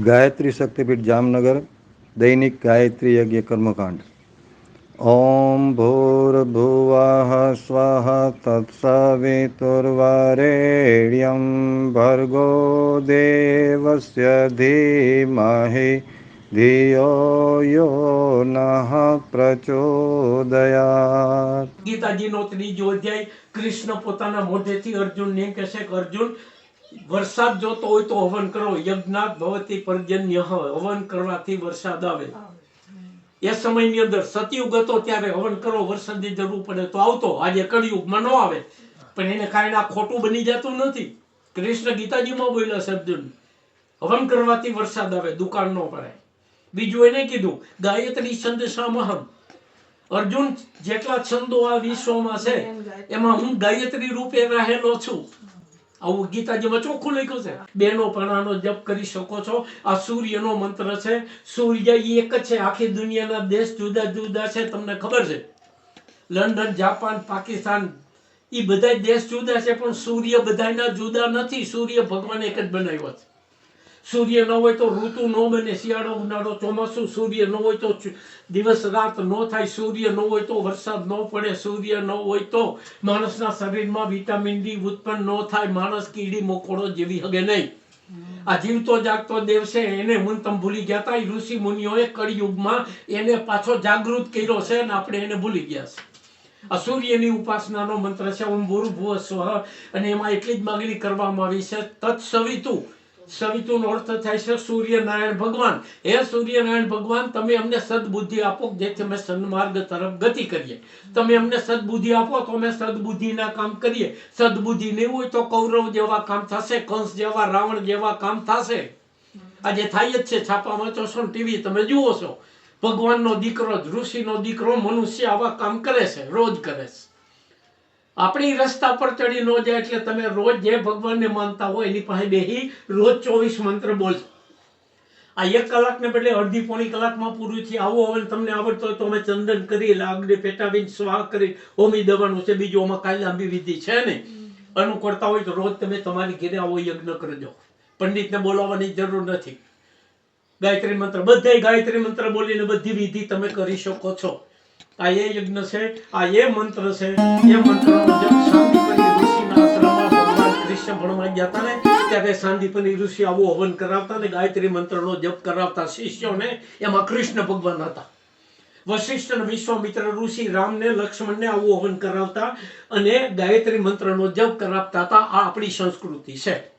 ગાયત્રી શક્તિપીઠ જામનગર, દૈનિક ગાયત્રી યજ્ઞ કર્મકાંડ. ઓમ ભૂર્ભુવઃ સ્વાહ તત્સવિતુર્વરેણ્યમ ભર્ગો દેવસ્ય ધીમહિ ધિયો યો નઃ પ્રચોદયાત. ગીતાજીનો ત્રીજો અધ્યાય, કૃષ્ણ પોતાના મોઢેથી અર્જુનને કહેશે કે અર્જુન વરસાદ જોતો હોય તો હવન કરો. યજ્ઞાત ભવતી પર્જન્ય હવન કરવાથી વરસાદ આવે. એ સમયની અંદર સતયુગ હતો ત્યારે હવન કરો વરસાદની જરૂર પડે તો આવતો. આજે કળિયુગમાં ન આવે. પણ એને કારણે આ ખોટું બની જતું નથી. કૃષ્ણ ગીતાજીમાં બોલ્યા છે અર્જુન હવન કરવાથી વરસાદ આવે દુકાન ન પડે બીજું એને કીધું ગાયત્રી સંદેશામહમ અર્જુન જેટલા છંદો આ વિશ્વમાં છે એમાં હું ગાયત્રી રૂપે રહેલો છું. આવું ગીતાજીમાં ચોખ્ખું લખ્યું છે. બેનો પણાનો જપ કરી શકો છો. આ સૂર્યનો મંત્ર છે. સૂર્ય એક જ છે. આખી દુનિયાના દેશ જુદા જુદા છે. તમને ખબર છે. લંડન, જાપાન, પાકિસ્તાન એ બધા દેશ જુદા છે, પણ સૂર્ય બધાના જુદા નથી. સૂર્ય ભગવાન એક જ બનાવ્યો છે. સૂર્ય ન હોય તો ઋતુ ન બને, શિયાળો, ઉનાળો, ચોમાસું સૂર્ય ન હોય તો દિવસ, રાત ન થાય, સૂર્ય ન હોય તો વરસાદ ન પડે, સૂર્ય ન હોય તો માણસના શરીરમાં વિટામિન ડી ઉત્પન્ન ન થાય, માણસ કીડી મકોડો જેવી હગે નહીં. આ જીવતો જાગતો દેવ છે એને હું તમે ભૂલી ગયા હતા ઋષિ મુનિઓએ કળિયુગમાં એને પાછો જાગૃત કર્યો છે અને આપણે એને ભૂલી ગયા છે. આ સૂર્યની ઉપાસનાનો મંત્ર છે, ઓમ ભૂર્ભુવ ભુવ અને એમાં એટલી જ માગણી કરવામાં આવી છે, તત્સવિતુ સવિતુનો અર્થ થાય છે સૂર્યનારાયણ ભગવાન. હે સૂર્યનારાયણ ભગવાન, તમે અમને સદબુદ્ધિ આપો, જેથી અમે સન્માર્ગ તરફ ગતિ કરીએ. તમે અમને સદબુદ્ધિ આપો, તો અમે સદબુદ્ધિના કામ કરીએ. સદબુદ્ધિ નહીં હોય તો કૌરવ જેવા કામ થશે, કંસ જેવા, રાવણ જેવા કામ થશે. આજે થાય જ છે છાપામાં છો ટીવી તમે જુઓ છો. ભગવાનનો દીકરો ઋષિનો દીકરો મનુષ્ય આવા કામ કરે છે, રોજ કરે છે. આપણી રસ્તા પર ચડી ન જાય એટલે તમે રોજ જે ભગવાનને માનતા હોય એની પાસે બેહી રોજ ચોવીસ મંત્ર બોલજો આ એક કલાકને બદલે અડધી પોણી કલાકમાં પૂરું છે આવું હવે તમને આવડતો હોય તો અમે ચંદન કરી લાગડી પેટાવીને સ્વાહ કરી હોમી દેવાનું છે બીજું આમાં કાલે લાંબી વિધિ છે નહીં કરતા હોય તો રોજ તમે તમારી ઘેરે આવો યજ્ઞ કરજો. પંડિતને બોલાવવાની જરૂર નથી. ગાયત્રી મંત્ર બધાય ગાયત્રી મંત્ર બોલીને બધી વિધિ તમે કરી શકો છો. આ એ યજ્ઞ છે આ એ મંત્ર છે એ મંત્ર ભગવાન કૃષ્ણ ભણવા ને, ત્યારે શાંતિપની ઋષિ આવું હવન કરાવતા ને આવું હવન કરાવતા અને ગાયત્રી મંત્રનો જપ કરાવતા હતા. આ આપણી સંસ્કૃતિ છે.